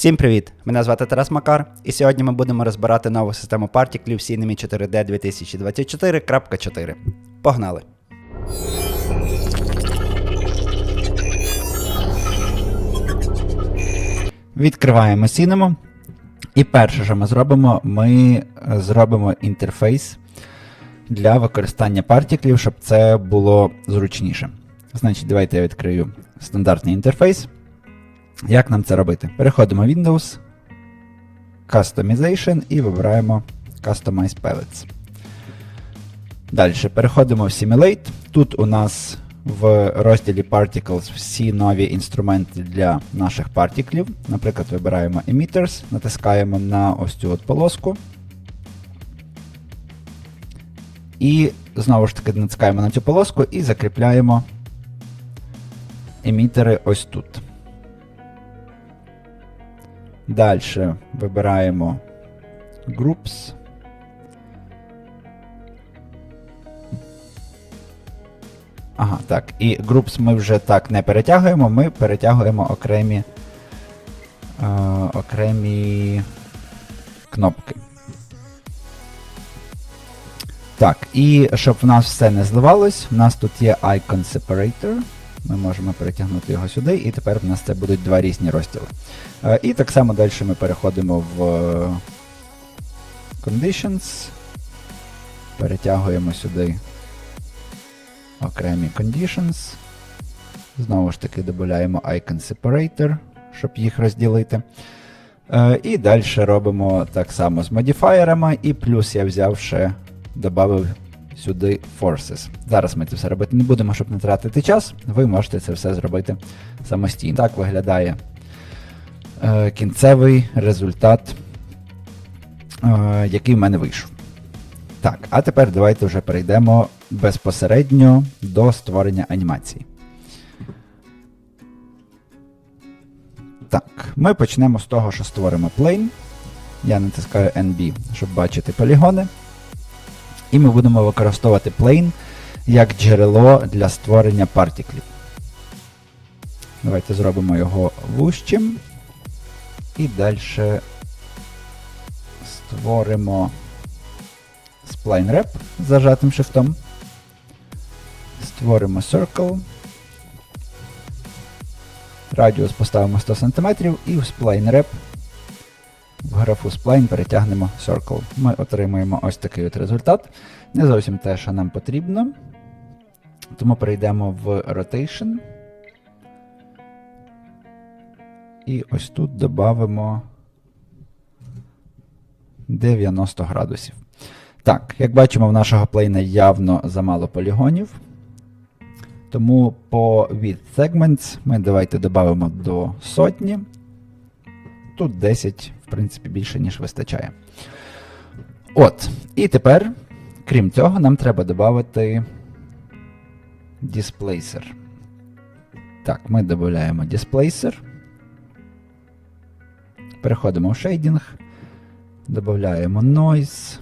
Всім привіт! Мене звати Тарас Макар, і сьогодні ми будемо розбирати нову систему партіклів Cinemi 4D 2024.4. Погнали! Відкриваємо Cinema. І перше, що ми зробимо, ми зробимо інтерфейс для використання партіклів, щоб це було зручніше. Значить, давайте я відкрию стандартний інтерфейс. Як нам це робити? Переходимо в Windows, Customization і вибираємо Customize Palettes. Далі переходимо в Simulate. Тут у нас в розділі Particles всі нові інструменти для наших партіклів. Наприклад, вибираємо Emitters, натискаємо на ось цю от полоску. І знову ж таки натискаємо на цю полоску і закріпляємо емітери ось тут. Далі вибираємо Groups. Ага, так. І Groups ми вже так не перетягуємо, ми перетягуємо окремі, е, окремі кнопки. Так, і щоб в нас все не зливалось, в нас тут є Icon Separator. Ми можемо перетягнути його сюди, і тепер в нас це будуть два різні розділи. Е, І так само далі ми переходимо в е, Conditions, перетягуємо сюди окремі Conditions. Знову ж таки, додаємо Icon Separator, щоб їх розділити. Е, І далі робимо так само з модіфаєрами, і плюс я взяв ще, додав сюди Forces. Зараз ми це все робити не будемо, щоб не тратити час. Ви можете це все зробити самостійно. Так виглядає е, кінцевий результат, е, який в мене вийшов. Так, а тепер давайте вже перейдемо безпосередньо до створення анімації. Так, ми почнемо з того, що створимо plane. Я натискаю NB, щоб бачити полігони. І ми будемо використовувати plane як джерело для створення партіклів. Давайте зробимо його вущим. І далі створимо spline wrap зажатим шифтом. Створимо circle. Радіус поставимо 100 см і в spline wrap в графу spline перетягнемо circle. Ми отримуємо ось такий от результат. Не зовсім те, що нам потрібно. Тому перейдемо в rotation. І ось тут додамо 90 градусів. Так, як бачимо, в нашого плейна явно замало полігонів. Тому по width segments ми давайте додамо до сотні. Тут 10, в принципі, більше, ніж вистачає. От. І тепер, крім цього, нам треба додати displacer. Так, ми додаємо displacer. Переходимо в Shading. Додаємо Noise.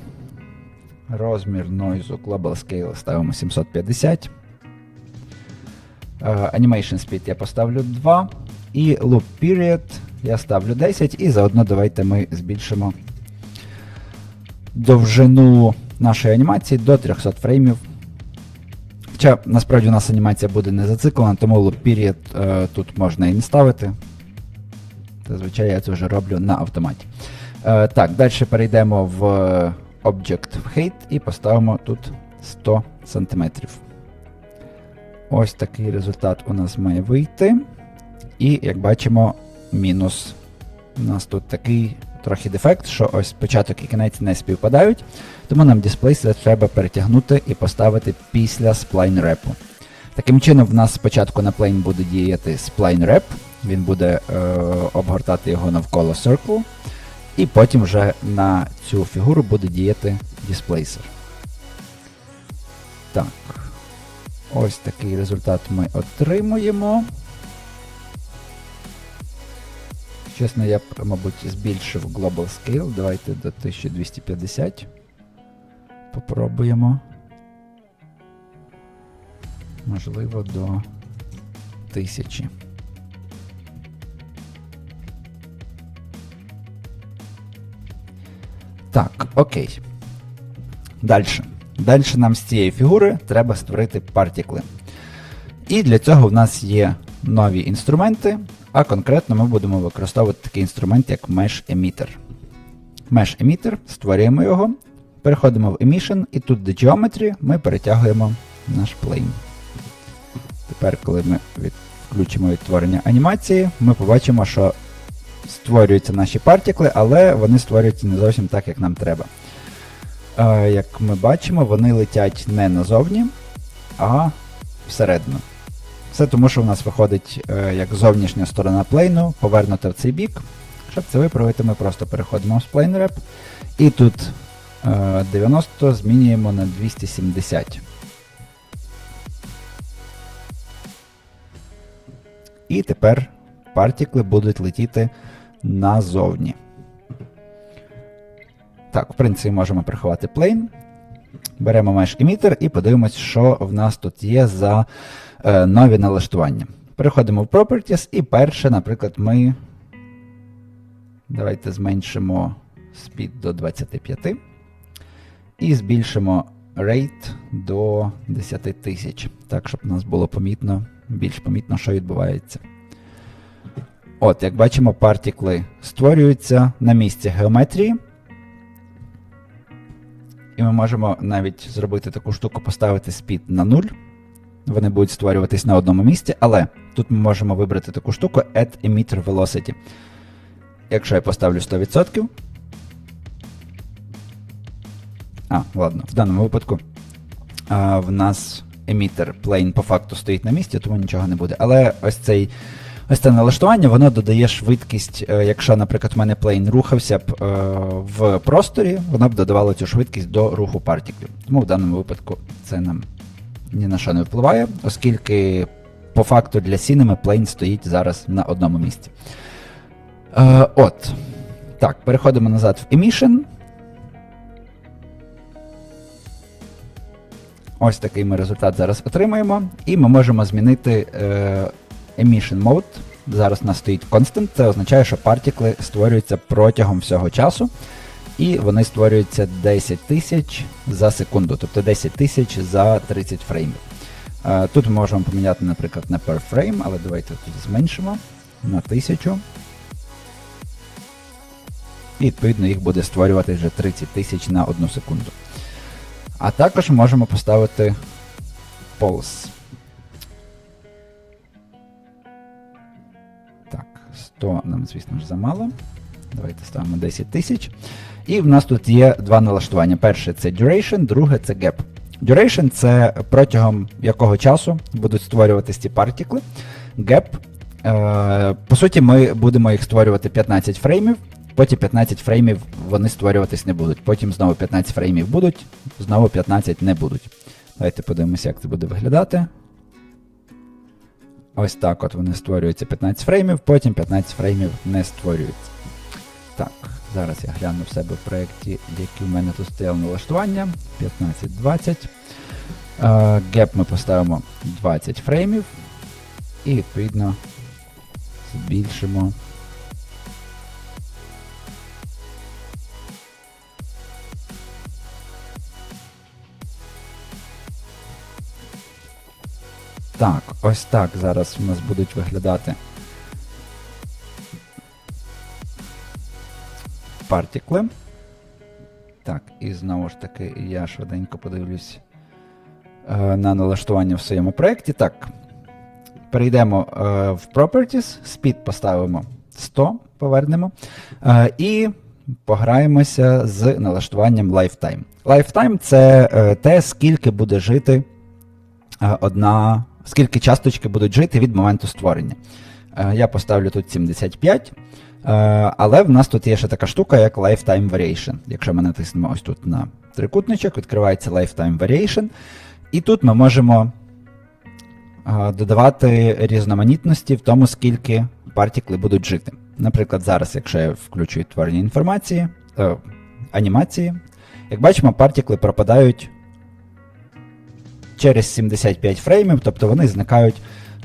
Розмір noise Global Scale ставимо 750. Uh, Animation Speed я поставлю 2. І Loop Period я ставлю 10. І заодно давайте ми збільшимо довжину нашої анімації до 300 фреймів. Хоча насправді у нас анімація буде не зациклена, тому Loop Period uh, тут можна і не ставити. Зазвичай я це вже роблю на автоматі. Uh, так, далі перейдемо в Object в Height і поставимо тут 100 см. Ось такий результат у нас має вийти. І, як бачимо, мінус. У нас тут такий трохи дефект, що ось початок і кінець не співпадають. Тому нам дисплейсер треба перетягнути і поставити після spline репу. Таким чином, в нас спочатку на plane буде діяти spline rep, він буде е, обгортати його навколо circle. І потім вже на цю фігуру буде діяти дисплейсер. Так. Ось такий результат ми отримуємо. Чесно, я б, мабуть, збільшив Global Scale. Давайте до 1250. Попробуємо. Можливо, до 1000. Так, окей. Далі. Далі нам з цієї фігури треба створити партікли. І для цього в нас є нові інструменти, а конкретно ми будемо використовувати такий інструмент, як Mesh Emitter. Mesh Emitter, створюємо його, переходимо в Emission, і тут до Geometry ми перетягуємо наш plane. Тепер, коли ми від- включимо відтворення анімації, ми побачимо, що створюються наші партікли, але вони створюються не зовсім так, як нам треба. Як ми бачимо, вони летять не назовні, а всередину. Це тому, що в нас виходить е, як зовнішня сторона плейну, повернута в цей бік. Щоб це виправити, ми просто переходимо в Plane. І тут е, 90 змінюємо на 270. І тепер партікли будуть летіти назовні. Так, в принципі, можемо приховати plane. Беремо Mesh Emitter і подивимось, що в нас тут є за е, нові налаштування. Переходимо в Properties, і перше, наприклад, ми. Давайте зменшимо speed до 25 і збільшимо rate до 10 тисяч. Так, щоб у нас було помітно, більш помітно, що відбувається. От, як бачимо, партікли створюються на місці геометрії. І ми можемо навіть зробити таку штуку, поставити speed на 0. Вони будуть створюватись на одному місці, але тут ми можемо вибрати таку штуку Add Emitter Velocity. Якщо я поставлю 100%. А, ладно, в даному випадку а, в нас емітер plane по факту стоїть на місці, тому нічого не буде. Але ось цей. Ось це налаштування, воно додає швидкість. е, Якщо, наприклад, у мене плейн рухався б е, в просторі, воно б додавало цю швидкість до руху партіклів. Тому в даному випадку це нам ні на що не впливає, оскільки по факту для Cinema плейн стоїть зараз на одному місці. Е, от. Так, переходимо назад в Emission. Ось такий ми результат зараз отримаємо. І ми можемо змінити е, Emission Mode. Зараз у нас стоїть Constant, це означає, що партікли створюються протягом всього часу. І вони створюються 10 тисяч за секунду, тобто 10 тисяч за 30 фреймів. Тут ми можемо поміняти, наприклад, на per frame, але давайте тут зменшимо на 1000. І відповідно їх буде створювати вже 30 тисяч на одну секунду. А також можемо поставити pulse. Так, 100 нам, звісно ж, замало. Давайте ставимо 10 тисяч. І в нас тут є два налаштування. Перше це duration, друге це gap. Duration це протягом якого часу будуть створюватись ці партікли. Gap. Е, по суті, ми будемо їх створювати 15 фреймів, потім 15 фреймів вони створюватись не будуть. Потім знову 15 фреймів будуть, знову 15 не будуть. Давайте подивимося, як це буде виглядати. Ось так от вони створюються 15 фреймів, потім 15 фреймів не створюються. Зараз я гляну в себе в проєкті, які в мене тут стояло налаштування. 15-20. Е, Геп ми поставимо 20 фреймів. І відповідно збільшимо. Так, ось так зараз у нас будуть виглядати партікли. Так, і знову ж таки я швиденько подивлюсь е, на налаштування в своєму проєкті. Так, перейдемо е, в Properties, Speed поставимо 100, повернемо. Е, і пограємося з налаштуванням Lifetime. Lifetime це те, скільки буде жити одна, скільки часточки будуть жити від моменту створення. Я поставлю тут 75. Е, але в нас тут є ще така штука, як Lifetime Variation. Якщо ми натиснемо ось тут на трикутничок, відкривається Lifetime Variation. І тут ми можемо е, додавати різноманітності в тому, скільки партікли будуть жити. Наприклад, зараз, якщо я включу відтворення інформації, е, анімації, як бачимо, партікли пропадають через 75 фреймів, тобто вони зникають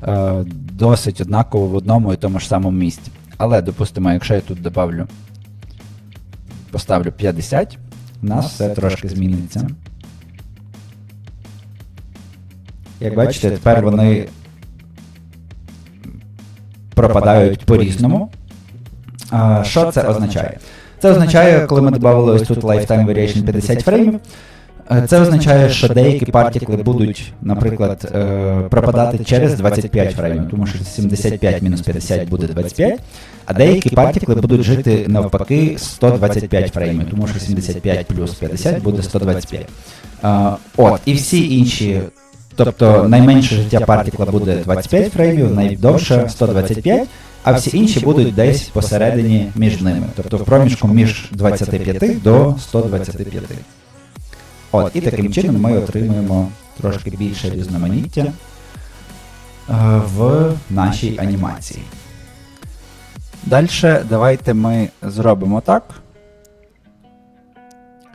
е, досить однаково в одному і тому ж самому місці. Але, допустимо, якщо я тут добавлю поставлю 50, у нас все трошки зміниться. Як бачите, тепер вони пропадають по-різному. Що це означає? Це означає, коли ми додали ось тут Lifetime Variation 50 фреймів. Е, Це означає, що деякі партікли будуть, наприклад, е, пропадати через 25 фреймів, тому що 75 мінус 50 буде 25, а деякі партікли будуть жити навпаки 125 фреймів, тому що 75 плюс 50 буде 125. От, і всі інші, тобто найменше життя партікла буде 25 фреймів, найдовше 125, а всі інші будуть десь посередині між ними, тобто в проміжку між 25 до 125. От, і таким чином ми отримуємо трошки більше різноманіття е, в нашій анімації. Далі давайте ми зробимо так,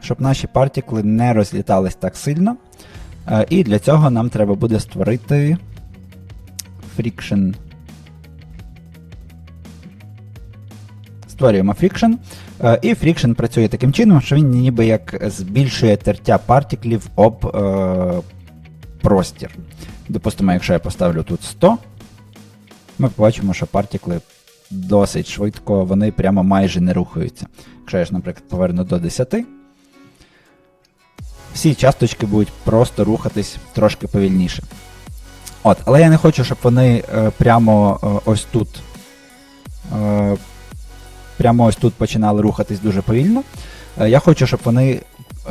щоб наші партікли не розлітались так сильно. Е, І для цього нам треба буде створити friction. Створюємо friction. Е, І friction працює таким чином, що він ніби як збільшує тертя партіклів об е, простір. Допустимо, якщо я поставлю тут 100, ми побачимо, що партікли досить швидко, вони прямо майже не рухаються. Якщо я ж, наприклад, поверну до 10, всі часточки будуть просто рухатись трошки повільніше. От, але я не хочу, щоб вони е, прямо е, ось тут. Е, прямо ось тут починали рухатись дуже повільно. Е, я хочу, щоб вони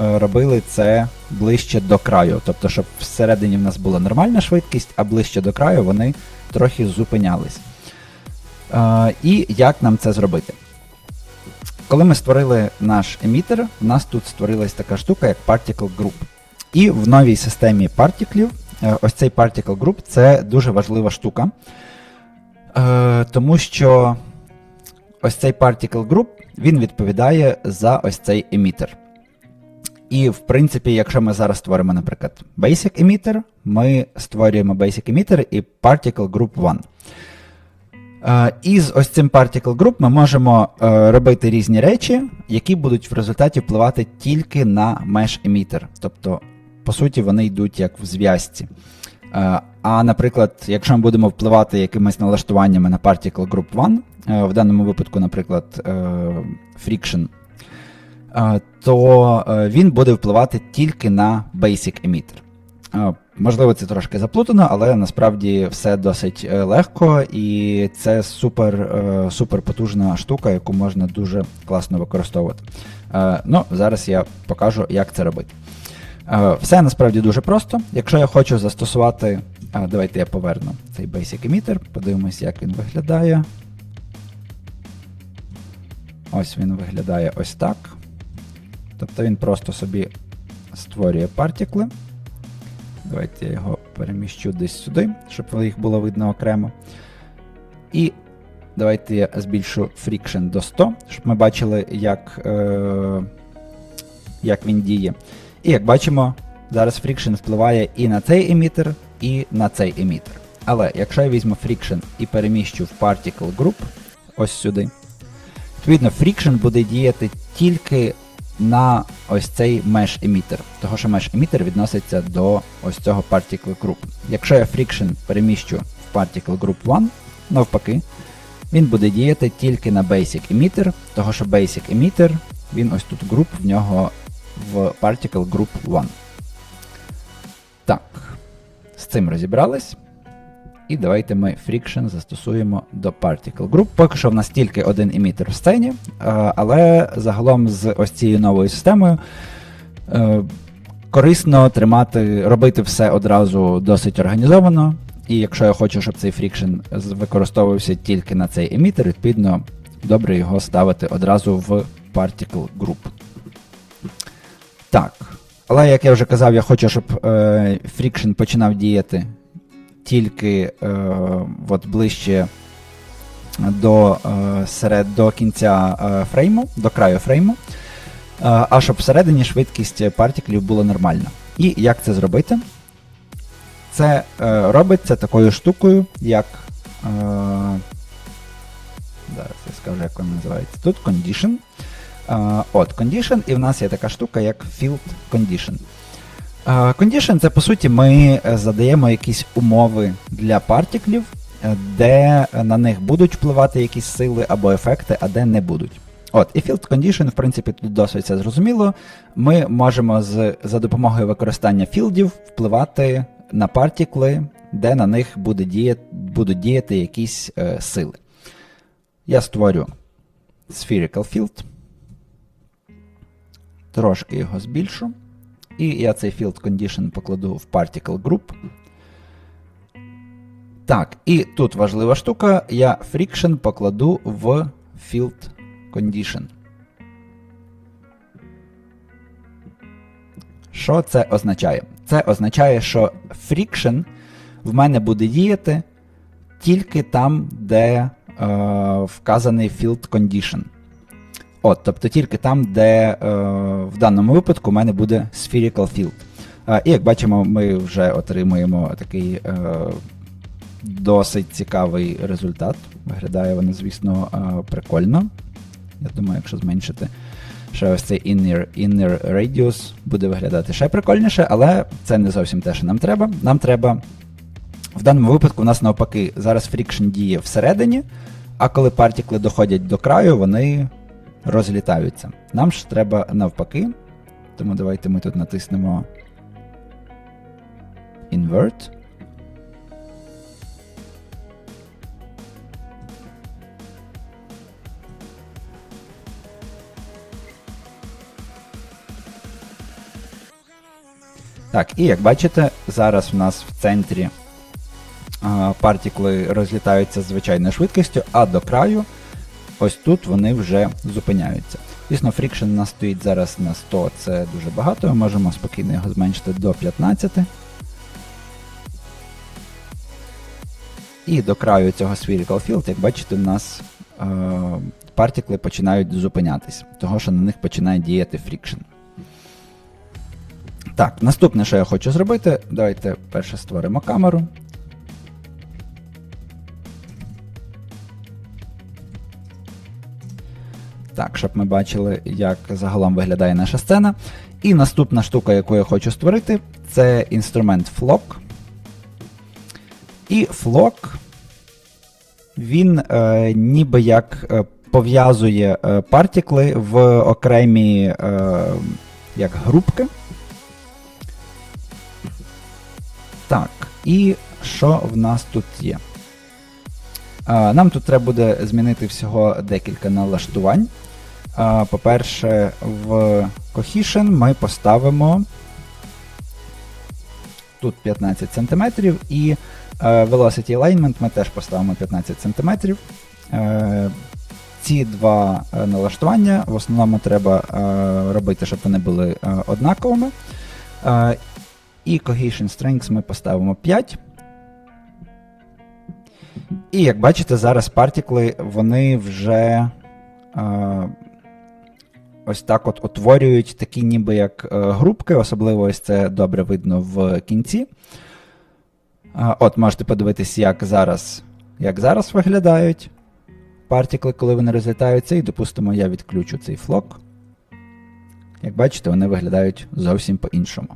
е, робили це ближче до краю. Тобто, щоб всередині в нас була нормальна швидкість, а ближче до краю вони трохи зупинялись. Е, і як нам це зробити? Коли ми створили наш емітер, в нас тут створилась така штука, як Particle Group. І в новій системі партіклів, ось цей Particle Group це дуже важлива штука. Тому що ось цей Particle Group він відповідає за ось цей емітер. І, в принципі, якщо ми зараз створимо, наприклад, Basic Emitter, ми створюємо Basic Emitter і Particle Group 1. Е, Із ось цим Particle Group ми можемо е, робити різні речі, які будуть в результаті впливати тільки на Mesh Emitter. Тобто, по суті, вони йдуть як в зв'язці. Е, А, наприклад, якщо ми будемо впливати якимись налаштуваннями на Particle Group 1, е, в даному випадку, наприклад, е, Friction, то він буде впливати тільки на Basic Emitter. Можливо, це трошки заплутано, але насправді все досить легко, і це супер, супер потужна штука, яку можна дуже класно використовувати. Ну, зараз я покажу, як це робити. Е, Все насправді дуже просто. Якщо я хочу застосувати. е, Давайте я поверну цей Basic Emitter, подивимось, як він виглядає. Ось він виглядає ось так. Тобто він просто собі створює партікли. Давайте я його переміщу десь сюди, щоб їх було видно окремо. І давайте я збільшу friction до 100, щоб ми бачили, як, е, як він діє. І як бачимо, зараз friction впливає і на цей емітер, і на цей емітер. Але якщо я візьму friction і переміщу в particle group, ось сюди, відповідно, friction буде діяти тільки на ось цей mesh emitter, того що mesh emitter відноситься до ось цього particle group. Якщо я friction переміщу в particle group 1, навпаки, він буде діяти тільки на basic emitter, того що basic emitter, він ось тут group, в нього в particle group 1. Так, з цим розібрались. І давайте ми friction застосуємо до particle group. Поки що в нас тільки один емітер в сцені, е, але загалом з ось цією новою системою е, корисно тримати, робити все одразу досить організовано. І якщо я хочу, щоб цей friction використовувався тільки на цей емітер, відповідно, добре його ставити одразу в particle group. Так. Але як я вже казав, я хочу, щоб е, починав діяти тільки е, от ближче до, е, серед, до кінця е, фрейму, до краю фрейму, а щоб всередині швидкість партіклів була нормальна. І як це зробити? Це робиться такою штукою, як. Зараз я скажу, як вона називається. Тут condition. От, condition, і в нас є така штука, як field condition. Condition це по суті ми е, задаємо якісь умови для партіклів, е, де на них будуть впливати якісь сили або ефекти, а де не будуть. От, і field condition, в принципі, тут досить все зрозуміло. Ми можемо з, за допомогою використання філдів впливати на партікли, де на них буде діяти, будуть діяти якісь е, сили. Я створю spherical field. Трошки його збільшу. І я цей field condition покладу в particle group. Так, і тут важлива штука, я friction покладу в field condition. Що це означає? Це означає, що friction в мене буде діяти тільки там, де е, вказаний field condition. От, тобто тільки там, де е, в даному випадку у мене буде spherical field. Е, і як бачимо, ми вже отримуємо такий е, досить цікавий результат. Виглядає воно, звісно, е, прикольно. Я думаю, якщо зменшити ще ось цей inner, inner radius, буде виглядати ще прикольніше, але це не зовсім те, що нам треба. Нам треба. В даному випадку у нас навпаки зараз friction діє всередині, а коли партікли доходять до краю, вони розлітаються. Нам ж треба навпаки. Тому давайте ми тут натиснемо Invert. Так, і як бачите, зараз в нас в центрі партікли розлітаються звичайною швидкістю, а до краю ось тут вони вже зупиняються. Звісно, фрікшн у нас стоїть зараз на 100, це дуже багато, ми можемо спокійно його зменшити до 15. І до краю цього spherical field, як бачите, у нас е, партікли починають зупинятись, того що на них починає діяти фрікшн. Так, наступне, що я хочу зробити, давайте перше створимо камеру. Так, щоб ми бачили, як загалом виглядає наша сцена. І наступна штука, яку я хочу створити, це інструмент Flock. І Flock, він е, ніби як е, пов'язує е, партікли в окремі е, як групки. Так, і що в нас тут є? А, Нам тут треба буде змінити всього декілька налаштувань. По-перше, в Cohesion ми поставимо тут 15 см, і е, Velocity Alignment ми теж поставимо 15 см. Е, ці два е, налаштування в основному треба робити, щоб вони були однаковими. І Cohesion Strengths ми поставимо 5. І як бачите, зараз партікли вони вже ось так от утворюють такі ніби як е, групки, особливо ось це добре видно в кінці. От, можете подивитись, як зараз, як зараз виглядають партікли, коли вони розлітаються, і, допустимо, я відключу цей флок. Як бачите, вони виглядають зовсім по-іншому.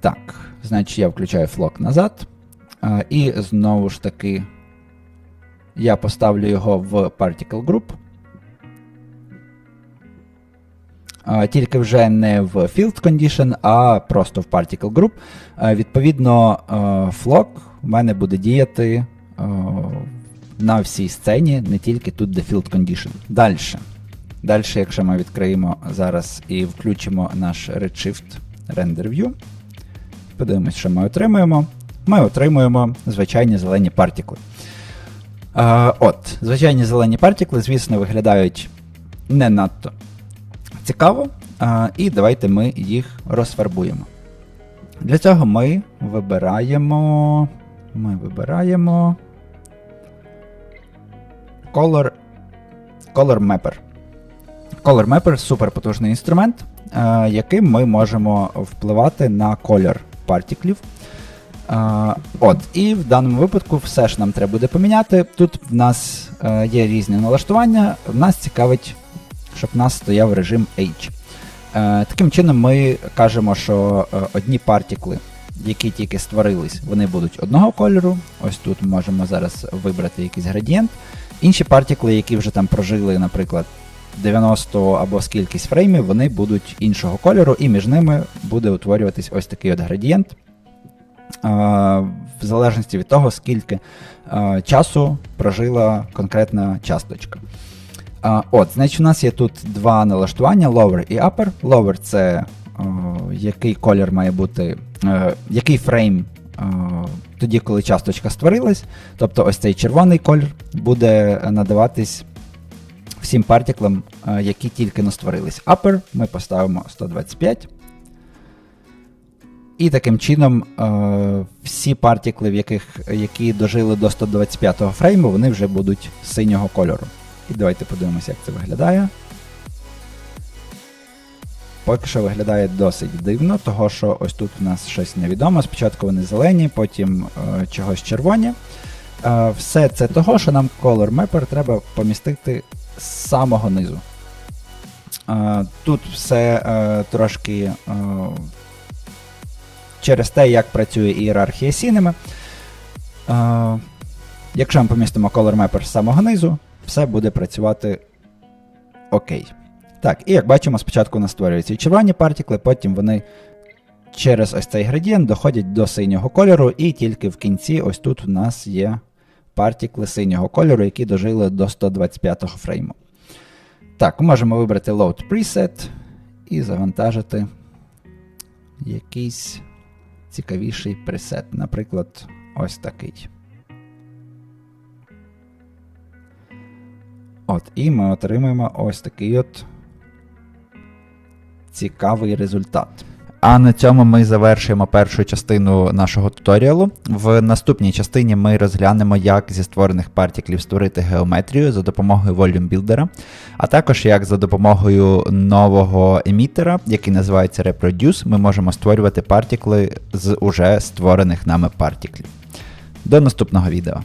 Так, значить, я включаю флок назад. І знову ж таки, я поставлю його в Particle Group. Тільки вже не в Field Condition, а просто в Particle Group. Відповідно, флок в мене буде діяти на всій сцені, не тільки тут, де Field Condition. Далі. Далі, якщо ми відкриємо зараз і включимо наш Redshift Render View, подивимось, що ми отримуємо. Ми отримуємо звичайні зелені партікли. От, звичайні зелені партікли, звісно, виглядають не надто цікаво. І давайте ми їх розфарбуємо. Для цього ми вибираємо. Ми вибираємо Color, Color Mapper. Color Mapper супер потужний інструмент, е, яким ми можемо впливати на колір партіклів. Е, от, І в даному випадку все ж нам треба буде поміняти. Тут в нас е, є різні налаштування. В нас цікавить, щоб в нас стояв режим H. Е, таким чином ми кажемо, що е, одні партікли, які тільки створились, вони будуть одного кольору. Ось тут ми можемо зараз вибрати якийсь градієнт. Інші партікли, які вже там прожили, наприклад, 90 або скількись фреймів, вони будуть іншого кольору, і між ними буде утворюватись ось такий от градієнт. Е, в залежності від того, скільки часу прожила конкретна часточка. От, значить, у нас є тут два налаштування: lower і upper. Lower це який колір має бути, е, який фрейм тоді, коли часточка створилась. Тобто ось цей червоний колір буде надаватись всім партіклам, е, які тільки но створились. Upper ми поставимо 125. І таким чином е, всі партікли, в яких, які дожили до 125 го фрейму, вони вже будуть синього кольору. І давайте подивимося, як це виглядає. Поки що виглядає досить дивно, того що ось тут у нас щось невідомо. Спочатку вони зелені, потім е, чогось червоні. Е, все це того, що нам Color Mapper треба помістити з самого низу. Е, тут все е, трошки е, через те, як працює ієрархія сінами. Е, якщо ми помістимо Color Mapper з самого низу, все буде працювати окей. Так, і як бачимо, спочатку у нас створюються червоні партікли, потім вони через ось цей градієнт доходять до синього кольору, і тільки в кінці, ось тут у нас є партікли синього кольору, які дожили до 125 го фрейму. Так, можемо вибрати Load Preset і завантажити якийсь цікавіший пресет. Наприклад, ось такий. От, і ми отримаємо ось такий от цікавий результат. А на цьому ми завершуємо першу частину нашого туторіалу. В наступній частині ми розглянемо, як зі створених партіклів створити геометрію за допомогою Volume Builder, а також як за допомогою нового емітера, який називається Reproduce, ми можемо створювати партікли з уже створених нами партіклів. До наступного відео.